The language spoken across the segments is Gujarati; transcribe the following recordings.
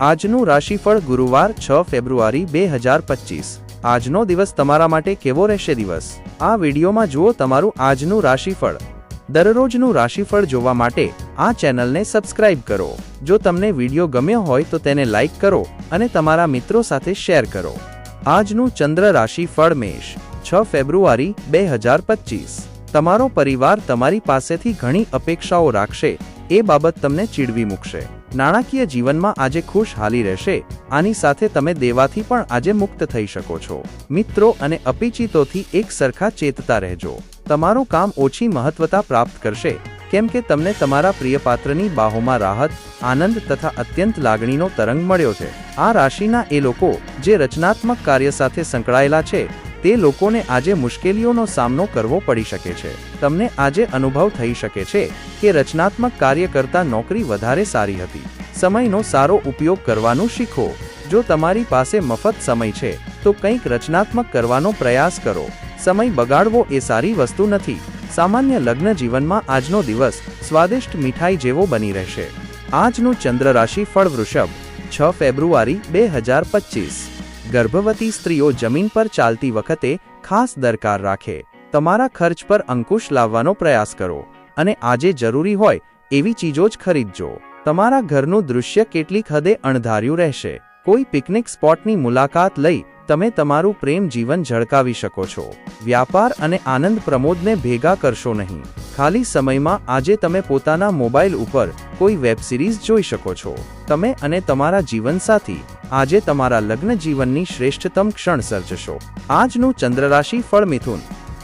આજનું રાશિફળ ગુરુવાર છ ફેબ્રુઆરી બે હજાર પચીસ. આજનો દિવસ તમારા માટે કેવો રહેશે દિવસ? આ વિડીયોમાં જુઓ તમારું આજનું રાશિફળ. દરરોજનું રાશિફળ જોવા માટે આ ચેનલને સબસ્ક્રાઇબ કરો. જો તમને વીડિયો ગમ્યો હોય તો તેને લાઇક કરો અને તમારા મિત્રો સાથે શેર કરો. આજનું ચંદ્ર રાશિફળ મેષ, છ ફેબ્રુઆરી બે હજાર પચીસ. તમારો પરિવાર તમારી પાસેથી ઘણી અપેક્ષાઓ રાખશે. એ બાબત તમને ચીડવી મૂકશે. નાણાકીય જીવનમાં આજે ખુશહાલી રહેશે. આની સાથે તમે દેવાથી પણ આજે મુક્ત થઈ શકો છો. મિત્રો અને અપિચિતોથી એક સરખા ચેતતા રહેજો. તમારું કામ ઓછી મહત્વતા પ્રાપ્ત કરશે. કેમ કે તમને તમારા પ્રિયપાત્રની બાહોમાં રાહત, આનંદ તથા અત્યંત લાગણીનો તરંગ મળ્યો છે. આ રાશિના એ લોકો, જે રચનાત્મક કાર્ય સાથે સંકળાયેલા છે તે લોકોને આજે મુશ્કેલીઓનો સામનો કરવો પડી શકે છે. તમને આજે અનુભવ થઈ શકે છે કે રચનાત્મક કાર્ય કરતા નોકરી વધારે સારી હતી. સમયનો સારો ઉપયોગ કરવાનું શીખો. જો તમારી પાસે મફત સમય છે, તો કંઈક રચનાત્મક કરવાનો પ્રયાસ કરો. સમય બગાડવો એ સારી વસ્તુ નથી. સામાન્ય લગ્ન જીવનમાં આજનો દિવસ સ્વાદિષ્ટ મીઠાઈ જેવો બની રહેશે. આજનું ચંદ્ર રાશિ ફળ વૃષભ, છ ફેબ્રુઆરી, બે હજાર પચીસ. ગર્ભવતી સ્ત્રીઓ જમીન પર ચાલતી વખતે ખાસ દરકાર રાખે. તમારા ખર્ચ પર અંકુશ લાવવાનો પ્રયાસ કરો અને આજે જરૂરી હોય એવી ચીજો જ ખરીદજો. તમારા ઘરનું દૃશ્ય કેટલીક હદે અણધાર્યું રહેશે. કોઈ પિકનિક સ્પોટની મુલાકાત લઈ તમે તમારું પ્રેમ જીવન ઝળકાવી શકો છો. વ્યાપાર અને આનંદ પ્રમોદને ભેગા કરશો નહીં. ખાલી સમયમાં આજે તમે પોતાના મોબાઈલ ઉપર કોઈ વેબ સિરીઝ જોઈ શકો છો. તમે અને તમારા જીવનસાથી આજે તમારા લગ્ન જીવનની શ્રેષ્ઠતમ ક્ષણ સર્જશો. આજનું ચંદ્રરાશિ ફળ મિથુન.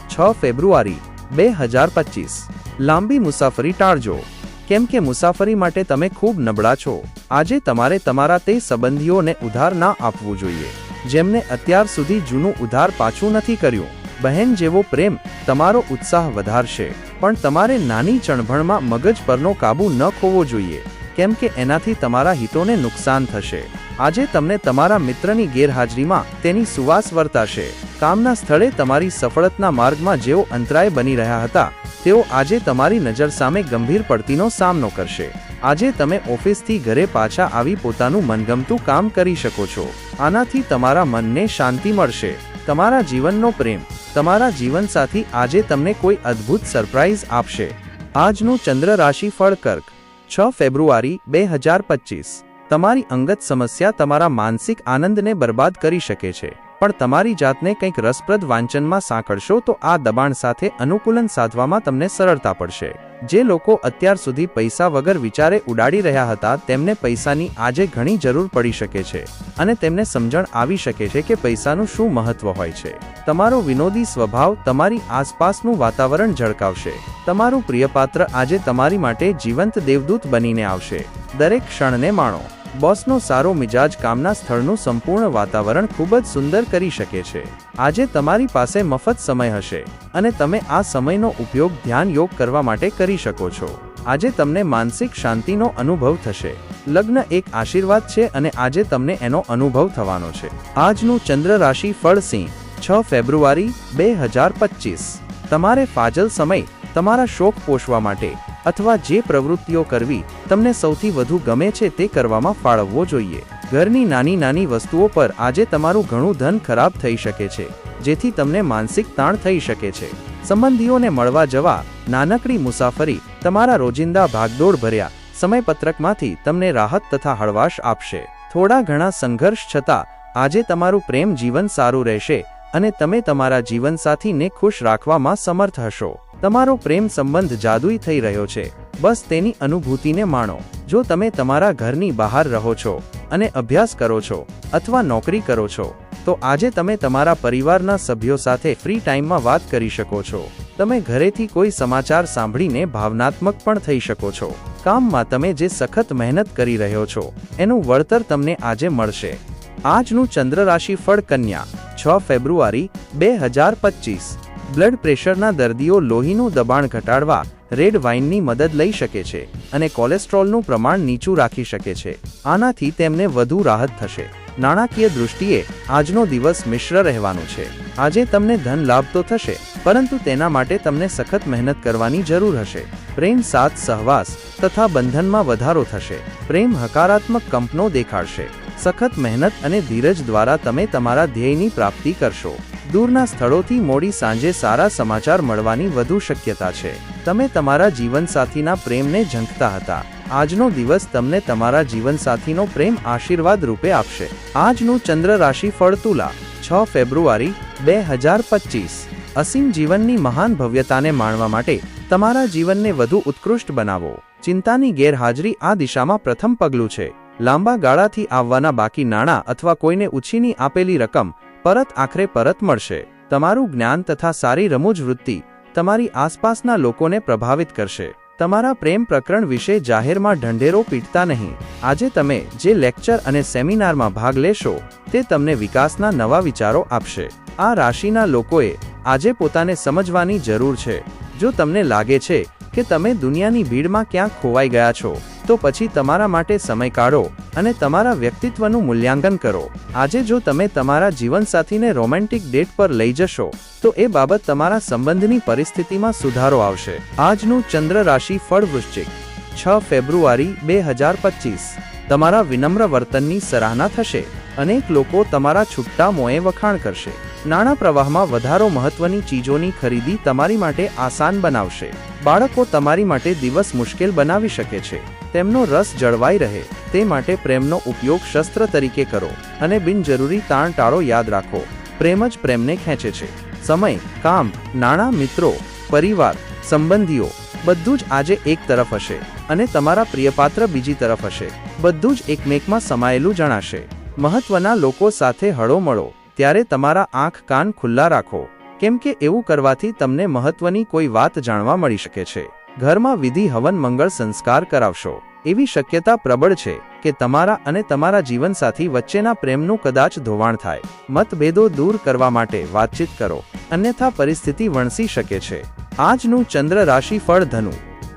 છ ફેબ્રુઆરી બે હજાર પચીસ. લાંબી મુસાફરી ટાળજો. કેમ કે મુસાફરી માટે તમે ખૂબ નબળા છો. આજે તમારે તમારા તે સંબંધીઓને ઉધાર ના આપવું જોઈએ. જેમને અત્યાર સુધી જૂનું ઉધાર પાછું નથી કર્યું. બહેન જેવો પ્રેમ તમારો ઉત્સાહ વધારશે, પણ તમારે નાની ચણભણમાં મગજ પરનો કાબુ ન ખોવો જોઈએ, કેમ કે એનાથી તમારા હિતોને નુકસાન થશે. આજે તમને તમારા મિત્રની ગેરહાજરીમાં તેની સુવાસ વર્તાશે. કામના સ્થળે તમારી સફળતના માર્ગમાં જેઓ અંતરાય બની રહ્યા હતા, તેઓ આજે તમારી નજર સામે ગંભીર પડતીનો સામનો કરશે. આજે તમે ઓફિસથી ઘરે પાછા આવી પોતાનું મનગમતું કામ કરી શકો છો. આનાથી તમારા મનને શાંતિ મળશે. તમારા જીવનનો પ્રેમ, તમારા જીવનસાથી આજે તમને કોઈ અદ્ભુત સરપ્રાઇઝ આપશે. આજનું ચંદ્ર રાશિ ફળ કર્ક, છ ફેબ્રુઆરી બે હજાર પચીસ. તમારી અંગત સમસ્યા તમારા માનસિક આનંદને બરબાદ કરી શકે છે. પણ તમારી જાતને કંઈક રસપ્રદ વાંચનમાં સાંકળશો તો આ દબાણ સાથે અનુકૂલન સાધવામાં તમને સરળતા પડશે. જે લોકો અત્યાર સુધી પૈસા વગર વિચારે ઉડાડી રહ્યા હતા, તેમને પૈસાની આજે ઘણી જરૂર પડી શકે છે અને તેમને સમજણ આવી શકે છે કે પૈસાનું શું મહત્વ હોય છે. તમારો વિનોદી સ્વભાવ તમારી આસપાસનું વાતાવરણ ઝળકાવશે. તમારું પ્રિયપાત્ર આજે તમારી માટે જીવંત દેવદૂત બનીને આવશે. દરેક ક્ષણને માણો. બોસનો સારો મિજાજ કામના સ્થળનું સંપૂર્ણ વાતાવરણ ખૂબ જ સુંદર કરી શકે છે. આજે તમારી પાસે મફત સમય હશે અને તમે આ સમયનો ઉપયોગ ધ્યાન યોગ કરવા માટે કરી શકો છો. આજે તમને માનસિક શાંતિનો અનુભવ થશે. લગ્ન એક આશીર્વાદ છે અને આજે તમને એનો અનુભવ થવાનો છે. આજનું ચંદ્ર રાશિ ફળ સિંહ, છ ફેબ્રુઆરી, બે હજાર પચીસ. તમારે ફાજલ સમય તમારા શોખ પોષવા માટે અથવા જે પ્રવૃત્તિઓ કરવી તમને સૌથી વધુ ગમે છે તે કરવામાં ફાળવવો જોઈએ. ઘરની નાની નાની વસ્તુઓ પર આજે તમારું ઘણું ધન ખરાબ થઈ શકે છે, જેથી તમને માનસિક તાણ થઈ શકે છે. સંબંધીઓને મળવા જવા, નાનકડી મુસાફરી, તમારા રોજિંદા ભાગદોડ ભર્યા, સમયપત્રકમાંથી તમને રાહત તથા હળવાશ આપશે. થોડા ઘણા સંઘર્ષ છતાં, આજે તમારું પ્રેમ જીવન સારું રહેશે અને તમે તમારા જીવનસાથીને ખુશ રાખવામાં સમર્થ હશો. તમારો પ્રેમ સંબંધ જાદુઈ થઈ રહ્યો છે. બસ તેની અનુભૂતિને માણો. જો તમે તમારા ઘરની બહાર રહો છો અને અભ્યાસ કરો છો અથવા નોકરી કરો છો, તો આજે તમે તમારા પરિવારના સભ્યો સાથે ફ્રી ટાઈમમાં વાત કરી શકો છો. તમે ઘરેથી કોઈ સમાચાર સાંભળીને ભાવનાત્મક પણ થઈ શકો છો. કામમાં તમે જે સખત મહેનત કરી રહ્યો છો, એનું વળતર તમને આજે મળશે. આજનું ચંદ્ર રાશિ ફળ કન્યા. છ ફેબ્રુઆરી બે હજાર પચીસ. બ્લડ પ્રેશરના દર્દીઓ લોહીનું દબાણ ઘટાડવા રેડ વાઇનની મદદ લઈ શકે છે અને કોલેસ્ટ્રોલનું પ્રમાણ નીચું રાખી શકે છે. આનાથી તેમને વધુ રાહત થશે. નાણાકીય દૃષ્ટિએ આજનો દિવસ મિશ્ર રહેવાનો છે. આજે તમને ધન લાભ તો થશે, પરંતુ તેના માટે તમને સખત મહેનત કરવાની જરૂર હશે. પ્રેમ સાથ સહવાસ તથા બંધનમાં વધારો થશે. પ્રેમ હકારાત્મક કંપનો દેખાડશે. સખત મહેનત અને ધીરજ દ્વારા તમે તમારા ધ્યેયની પ્રાપ્તિ કરશો. દૂરના સ્થળોથી મોડી સાંજે સારા સમાચાર મળવાની વધુ શક્યતા છે. તમે તમારા જીવનસાથીના પ્રેમને ઝંખતા હતા. આજનો દિવસ તમને તમારા જીવનસાથીનો પ્રેમ આશીર્વાદ રૂપે આપશે. આજનું ચંદ્ર રાશિ ફળ તુલા, છ ફેબ્રુઆરી, બે હજાર પચીસ. અસીમ જીવનની મહાન ભવ્યતાને માણવા માટે તમારા જીવનને વધુ ઉત્કૃષ્ટ બનાવો. ચિંતાની ગેરહાજરી આ દિશામાં પ્રથમ પગલું છે. લાંબા ગાળાથી આવવાના બાકી નાણાં અથવા કોઈને ઉછીની આપેલી રકમ પરત આખરે પરત મળશે. તમારું જ્ઞાન તથા સારી રમૂજ વૃત્તિ તમારી આસપાસના લોકોને પ્રભાવિત કરશે. તમારા પ્રેમ પ્રકરણ વિશે જાહેરમાં ઢંઢેરો પીટતા નહીં. આજે તમે જે લેક્ચર અને સેમિનારમાં ભાગ લેશો, તે તમને વિકાસના નવા વિચારો આપશે. આ રાશિના લોકોએ આજે પોતાને સમજવાની જરૂર છે. જો તમને લાગે છે કે તમે દુનિયાની ભીડમાં ક્યાંક ખોવાઈ ગયા છો તો પછી તમારા માટે સમય કાઢો અને તમારા વ્યક્તિત્વનું મૂલ્યાંકન કરો. આજે જો તમે તમારા જીવનસાથીને રોમેન્ટિક ડેટ પર લઈ જશો, તો એ બાબત તમારા સંબંધની પરિસ્થિતિમાં સુધારો આવશે. આજનું ચંદ્ર રાશિ ફળ વૃશ્ચિક છ ફેબ્રુઆરી બે હજાર પચીસ. તમારા વિનમ્ર વર્તનની સરાહના થશે. અનેક લોકો તમારા છૂટા મોએ વખાણ કરશે. નાણાં પ્રવાહમાં વધારો મહત્વની ચીજોની ખરીદી તમારી માટે આસાન બનાવશે. બાળકો તમારી માટે દિવસ મુશ્કેલ બનાવી શકે છે. તેમનો રસ જળવાઈ રહે, તે માટે પ્રેમનો ઉપયોગ શસ્ત્ર તરીકે કરો અને બિનજરૂરી તાણ ટાળો યાદ રાખો. પ્રેમ જ પ્રેમને ખેંચે છે. સમય, કામ, નાણાં, મિત્રો, પરિવાર, સંબંધીઓ, બધું જ આજે એક તરફ હશે અને તમારા પ્રિયપાત્ર બીજી તરફ હશે. બધું જ એકમેકમાં સમાયેલું જણાશે. મહત્વના લોકો સાથે હળો મળો, ત્યારે તમારા આંખ કાન ખુલ્લા રાખો. કેમ કે એવું કરવાથી તમને મહત્વની કોઈ વાત જાણવા મળી શકે છે. ઘરમાં વિધિ હવન મંગળ સંસ્કાર કરાવશો. એવી શક્યતા પ્રબળ છે કે તમારા અને તમારા જીવનસાથી વચ્ચેના પ્રેમનું કદાચ ધોવાણ થાય. મતભેદો દૂર કરવા માટે વાતચીત કરો. અન્યથા પરિસ્થિતિ વણસી શકે છે. આજનું ચંદ્ર રાશિ ફળ ધનુ.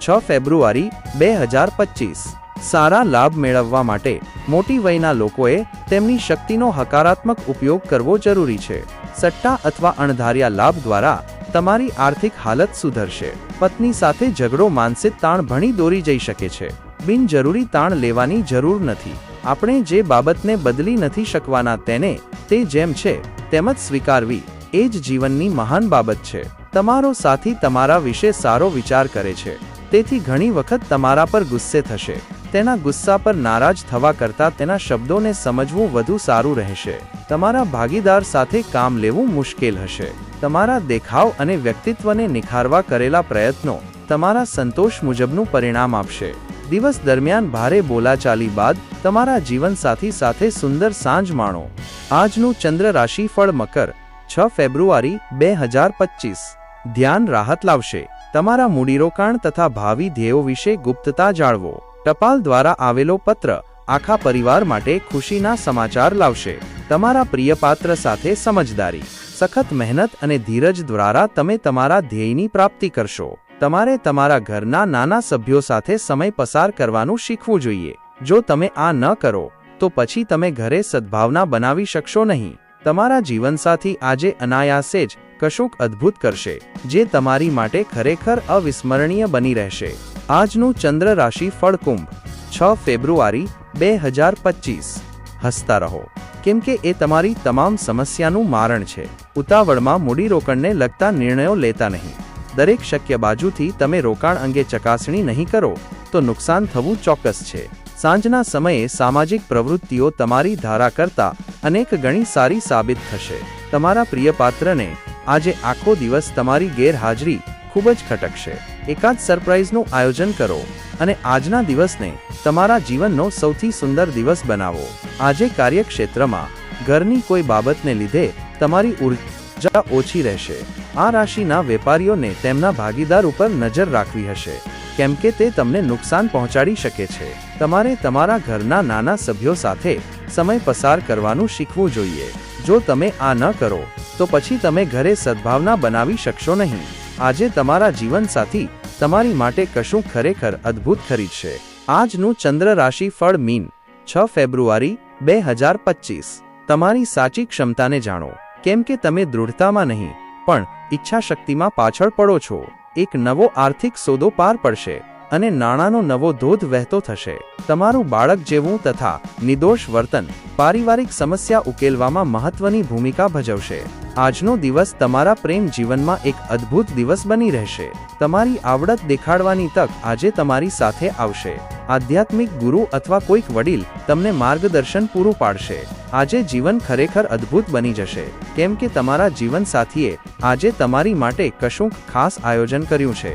છ ફેબ્રુઆરી બે હજાર પચીસ. સારા લાભ મેળવવા માટે મોટી વયના લોકોએ તેમની શક્તિનો હકારાત્મક ઉપયોગ કરવો જરૂરી છે. સટ્ટા અથવા અણધાર્યા લાભ દ્વારા તમારી આર્થિક હાલત સુધરશે. પત્ની સાથે ઝઘડો માનસિક તાણ ભણી દોરી જઈ શકે છે. બિનજરૂરી તાણ લેવાની જરૂર નથી. આપણે જે બાબતને બદલી નથી શકવાના તેને, તે જેમ છે, તેમ જ સ્વીકારવી, એ જ જીવનની મહાન બાબત છે. તમારો સાથી તમારા વિશે સારો વિચાર કરે છે. તેથી ઘણી વખત તમારા પર ગુસ્સે થશે. તેના ગુસ્સા પર નારાજ થવા કરતાં તેના શબ્દોને સમજવું વધુ સારું રહેશે. તમારા ભાગીદાર સાથે કામ લેવું મુશ્કેલ હશે. તમારા દેખાવ અને વ્યક્તિત્વને નિખારવા કરેલા પ્રયત્નો તમારા સંતોષ મુજબનું પરિણામ આપશે. દિવસ દરમિયાન ભારે બોલાચાલી બાદ તમારા જીવનસાથી સાથે સુંદર સાંજ માણો. આજનું ચંદ્ર રાશિ ફળ મકર, છ ફેબ્રુઆરી, બે હજાર પચીસ. ધ્યાન રાહત લાવશે. તમારા મૂડીરોકાણ તથા ભાવિ ધ્યેયો વિશે ગુપ્તતા જાળવો. ટપાલ દ્વારા આવેલો પત્ર આખા પરિવાર માટે ખુશીના સમાચાર લાવશે. તમારા પ્રિય પાત્ર સાથે સમજદારી, સખત મહેનત અને ધીરજ દ્વારા તમે તમારા ધ્યેયની પ્રાપ્તિ કરશો. તમારે તમારા ઘરના નાના સભ્યો સાથે સમય પસાર કરવાનું શીખવું જોઈએ. જો તમે આ ન કરો, તો પછી તમે ઘરે સદભાવના બનાવી શકશો નહીં. તમારા જીવનસાથી આજે અનાયાસે જ કશુંક અદ્ભુત કરશે, જે તમારી માટે ખરેખર અવિસ્મરણીય બની રહેશે. આજનું ચંદ્ર રાશિ ફળકુંભ છ ફેબ્રુઆરી, બે હજાર પચીસ. હસતા રહો. કેમ કે એ તમારી તમામ સમસ્યાનું મારણ છે. ઉતાવળમાં મૂડીરોકાણને લગતા નિર્ણયો લેતા નહીં. દરેક શક્ય બાજુથી તમે રોકાણ અંગે ચકાસણી નહીં કરો, તો નુકસાન થવું ચોક્કસ છે. સાંજના સમયે સામાજિક પ્રવૃત્તિઓ તમારી ધારા કરતા અનેક ગણી સારી સાબિત થશે. તમારા પ્રિય પાત્રને આજે આખો દિવસ તમારી ગેરહાજરી ખૂબ જ ખટકશે. એકાદ સરપ્રાઇઝનું આયોજન કરો અને આજના દિવસને તમારા જીવનનો સૌથી સુંદર દિવસ બનાવો. આજે કાર્યક્ષેત્રમાં ઘરની કોઈ બાબતને લીધે તમારી ઊર્જા ઓછી રહેશે. આ રાશિના વેપારીઓને તેમના ભાગીદાર ઉપર નજર રાખવી હશે. કેમ કે તે તમને નુકસાન પહોંચાડી શકે છે. તમારે તમારા ઘરના નાના સભ્યો સાથે સમય પસાર કરવાનું શીખવું જોઈએ. જો તમે આ ન કરો, તો પછી તમે ઘરે સદભાવના બનાવી શકશો નહીં. આજે તમારા જીવનસાથી તમારી માટે કશું ખરેખર અદ્ભુત ખરીદશે. આજનું ચંદ્ર રાશિ ફળ મીન છ ફેબ્રુઆરી બે હજાર પચીસ. તમારી સાચી ક્ષમતાને જાણો. કેમ કે તમે દૃઢતામાં નહીં, પણ ઈચ્છાશક્તિમાં પાછળ પડો છો. એક નવો આર્થિક સોદો પાર પડશે અને નાણાંનો નવો ધોધ વહેતો થશે. તમારું બાળક જેવું તથા નિર્દોષ વર્તન પારિવારિક સમસ્યા ઉકેલવામાં મહત્વની ભૂમિકા ભજવશે. આજનો દિવસ તમારા પ્રેમ જીવનમાં એક અદ્ભુત દિવસ બની રહેશે. તમારી આવડત દેખાડવાની તક આજે તમારી સાથે આવશે. આધ્યાત્મિક ગુરુ અથવા કોઈક વડીલ તમને માર્ગદર્શન પૂરું પાડશે. આજે જીવન ખરેખર અદ્ભુત બની જશે. કેમ કે તમારા જીવનસાથીએ આજે તમારી માટે કશુંક ખાસ આયોજન કર્યું છે.